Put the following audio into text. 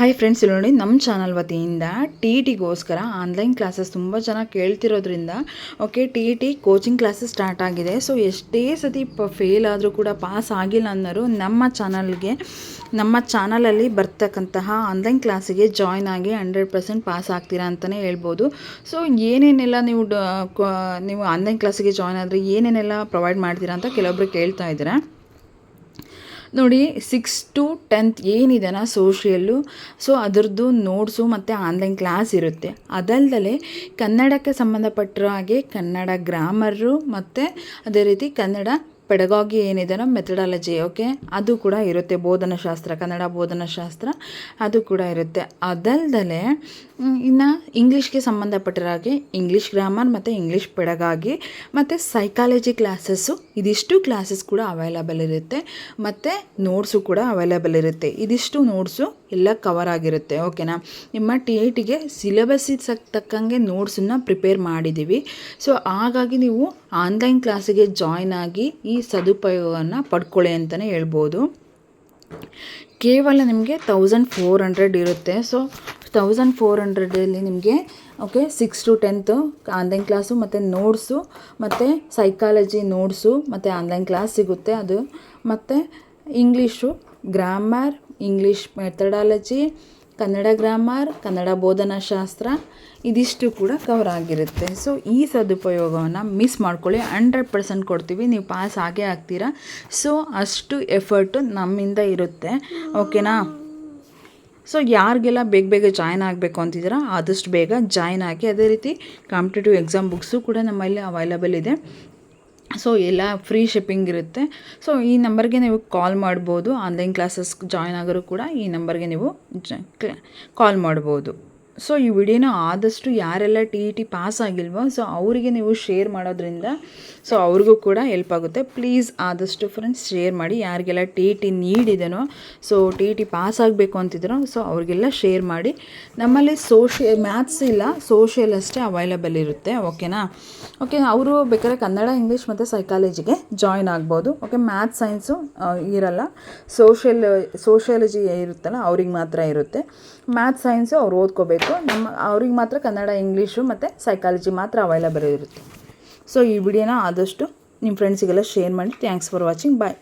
Hi friends ಇಲ್ಲಿ ನೋಡಿ ನಮ್ಮ ಚಾನಲ್ ವತಿಯಿಂದ ಟಿ ಟಿಗೋಸ್ಕರ ಆನ್ಲೈನ್ ಕ್ಲಾಸಸ್ ತುಂಬ ಜನ ಕೇಳ್ತಿರೋದ್ರಿಂದ okay T E T coaching classes start ಆಗಿದೆ. ಸೊ ಎಷ್ಟೇ ಸತಿ ಪ ಫೇಲ್ ಆದರೂ ಕೂಡ ಪಾಸ್ ಆಗಿಲ್ಲ ಅನ್ನೋರು ನಮ್ಮ ಚಾನಲ್ಗೆ ನಮ್ಮ ಚಾನಲಲ್ಲಿ ಬರ್ತಕ್ಕಂತಹ ಆನ್ಲೈನ್ ಕ್ಲಾಸಿಗೆ ಜಾಯ್ನ್ ಆಗಿ ಹಂಡ್ರೆಡ್ ಪರ್ಸೆಂಟ್ ಪಾಸ್ ಆಗ್ತೀರಾ ಅಂತಲೇ ಹೇಳ್ಬೋದು. ಸೊ ಏನೇನೆಲ್ಲ ನೀವು ನೀವು ಆನ್ಲೈನ್ ಕ್ಲಾಸಿಗೆ ಜಾಯ್ನ್ ಆದರೆ ಏನೇನೆಲ್ಲ ಪ್ರೊವೈಡ್ ಮಾಡ್ತೀರಾ ಅಂತ ಕೆಲವೊಬ್ರು ಕೇಳ್ತಾ ಇದ್ದೀರಾ. ನೋಡಿ ಸಿಕ್ಸ್ ಟು ಟೆಂತ್ ಏನಿದೆನ ಸೋಷಿಯಲ್ಲು ಸೊ ಅದರದ್ದು ನೋಟ್ಸು ಮತ್ತು ಆನ್ಲೈನ್ ಕ್ಲಾಸ್ ಇರುತ್ತೆ. ಅದಲ್ಲದೆ ಕನ್ನಡಕ್ಕೆ ಸಂಬಂಧಪಟ್ಟಿರೋ ಹಾಗೆ ಕನ್ನಡ ಗ್ರಾಮರು ಮತ್ತು ಅದೇ ರೀತಿ ಕನ್ನಡ ಪೆಡಗಾಗಿ ಏನಿದೆನೋ ಮೆಥಡಾಲಜಿ, ಓಕೆ? ಅದು ಕೂಡ ಇರುತ್ತೆ ಬೋಧನಾಶಾಸ್ತ್ರ, ಕನ್ನಡ ಬೋಧನಶಾಸ್ತ್ರ, ಅದು ಕೂಡ ಇರುತ್ತೆ. ಅದಲ್ಲದೆ ಇನ್ನು ಇಂಗ್ಲೀಷ್ಗೆ ಸಂಬಂಧಪಟ್ಟರಾಗಿ ಇಂಗ್ಲೀಷ್ ಗ್ರಾಮರ್ ಮತ್ತು ಇಂಗ್ಲೀಷ್ ಪೆಡಗಾಗಿ ಮತ್ತು ಸೈಕಾಲಜಿ ಕ್ಲಾಸಸ್ಸು ಇದಿಷ್ಟು ಕ್ಲಾಸಸ್ ಕೂಡ ಅವೈಲಬಲ್ ಇರುತ್ತೆ. ಮತ್ತು ನೋಟ್ಸು ಕೂಡ ಅವೈಲಬಲ್ ಇರುತ್ತೆ. ಇದಿಷ್ಟು ನೋಟ್ಸು ಎಲ್ಲ ಕವರ್ ಆಗಿರುತ್ತೆ, ಓಕೆನಾ? ನಿಮ್ಮ ಟಿ ಐ ಟಿಗೆ ಸಿಲೆಬಸ್ಸಿಗೆ ತಕ್ಕಂಗೆ ನೋಟ್ಸನ್ನು ಪ್ರಿಪೇರ್ ಮಾಡಿದ್ದೀವಿ ಸೊ ಹಾಗಾಗಿ ನೀವು ಆನ್ಲೈನ್ ಕ್ಲಾಸಿಗೆ ಜಾಯ್ನ್ ಆಗಿ ಈ ಸದುಪಯೋಗವನ್ನು ಪಡ್ಕೊಳ್ಳಿ ಅಂತಲೇ ಹೇಳ್ಬೋದು. ಕೇವಲ ನಿಮಗೆ ತೌಸಂಡ್ ಫೋರ್ ಹಂಡ್ರೆಡ್ ಇರುತ್ತೆ. ಸೊ ತೌಸಂಡ್ ಫೋರ್ ಹಂಡ್ರೆಡಲ್ಲಿ ನಿಮಗೆ okay six to tenth online class ಮತ್ತು ನೋಟ್ಸು ಮತ್ತು ಸೈಕಾಲಜಿ ನೋಟ್ಸು ಮತ್ತು ಆನ್ಲೈನ್ ಕ್ಲಾಸ್ ಸಿಗುತ್ತೆ ಅದು. ಮತ್ತು English grammar English methodology Kannada grammar, Kannada ಬೋಧನಾಶಾಸ್ತ್ರ ಇದಿಷ್ಟು ಕೂಡ ಕವರ್ ಆಗಿರುತ್ತೆ. ಸೊ ಈ ಸದುಪಯೋಗವನ್ನು ಮಿಸ್ ಮಾಡ್ಕೊಳ್ಳಿ. ಹಂಡ್ರೆಡ್ ಪರ್ಸೆಂಟ್ ಕೊಡ್ತೀವಿ. ನೀವು ಪಾಸ್ ಆಗೇ ಆಗ್ತೀರಾ. ಸೊ ಅಷ್ಟು ಎಫರ್ಟು ನಮ್ಮಿಂದ ಇರುತ್ತೆ. ಓಕೆನಾ ಸೊ ಯಾರಿಗೆಲ್ಲ ಬೇಗ ಬೇಗ ಜಾಯ್ನ್ ಆಗಬೇಕು ಅಂತಿದ್ದೀರಾ, ಆದಷ್ಟು ಬೇಗ ಜಾಯ್ನ್ ಆಗಿ. ಅದೇ ರೀತಿ ಕಾಂಪಿಟೇಟಿವ್ ಎಕ್ಸಾಮ್ ಬುಕ್ಸು ಕೂಡ ನಮ್ಮಲ್ಲಿ ಅವೈಲಬಲ್ ಇದೆ. ಸೊ ಎಲ್ಲ ಫ್ರೀ ಶಿಪ್ಪಿಂಗ್ ಇರುತ್ತೆ. ಸೊ ಈ ನಂಬರ್ಗೆ ನೀವು ಕಾಲ್ ಮಾಡ್ಬೋದು. ಆನ್ಲೈನ್ ಕ್ಲಾಸಸ್ ಜಾಯ್ನ್ ಆಗೋರು ಕೂಡ ಈ ನಂಬರ್ಗೆ ನೀವು ಜ ಕಾಲ್ ಮಾಡ್ಬೋದು. ಸೊ ಈ ವಿಡಿಯೋನ ಆದಷ್ಟು ಯಾರೆಲ್ಲ ಟಿ ಇ ಟಿ ಪಾಸ್ ಆಗಿಲ್ವೋ ಸೊ ಅವರಿಗೆ ನೀವು ಶೇರ್ ಮಾಡೋದ್ರಿಂದ ಸೊ ಅವ್ರಿಗೂ ಕೂಡ ಹೆಲ್ಪ್ ಆಗುತ್ತೆ. ಪ್ಲೀಸ್ ಆದಷ್ಟು ಫ್ರೆಂಡ್ಸ್ ಶೇರ್ ಮಾಡಿ, ಯಾರಿಗೆಲ್ಲ T E T ನೀಡಿದೆನೋ so T E T pass ಆಗಬೇಕು ಅಂತಿದ್ರೋ ಸೊ ಅವ್ರಿಗೆಲ್ಲ ಶೇರ್ ಮಾಡಿ. ನಮ್ಮಲ್ಲಿ ಸೋಷಿಯ ಮ್ಯಾಥ್ಸ್ ಇಲ್ಲ ಸೋಷಿಯಲ್ ಅಷ್ಟೇ ಅವೈಲಬಲ್ ಇರುತ್ತೆ ಓಕೆನಾ ಓಕೆ ಅವರು ಬೇಕಾದ್ರೆ ಕನ್ನಡ ಇಂಗ್ಲೀಷ್ ಮತ್ತು ಸೈಕಾಲಜಿಗೆ ಜಾಯ್ನ್ ಆಗ್ಬೋದು. ಓಕೆ ಮ್ಯಾಥ್ಸ್ ಸೈನ್ಸು ಇರಲ್ಲ. ಸೋಷಿಯಲ್ ಸೋಷಿಯಾಲಜಿ ಇರುತ್ತಲ್ಲ, ಅವ್ರಿಗೆ ಮಾತ್ರ ಇರುತ್ತೆ. ಮ್ಯಾಥ್ಸ್ ಸೈನ್ಸು ಅವ್ರು ಓದ್ಕೋಬೇಕು. ನಮ್ಮ, ಅವ್ರಿಗೆ ಮಾತ್ರ ಕನ್ನಡ, ಇಂಗ್ಲೀಷು ಮತ್ತು ಸೈಕಾಲಜಿ ಮಾತ್ರ ಅವೈಲಬಲ್ ಇರುತ್ತೆ. ಸೊ ಈ ವಿಡಿಯೋನ ಆದಷ್ಟು ನಿಮ್ಮ ಫ್ರೆಂಡ್ಸಿಗೆಲ್ಲ ಶೇರ್ ಮಾಡಿ. Thanks for watching bye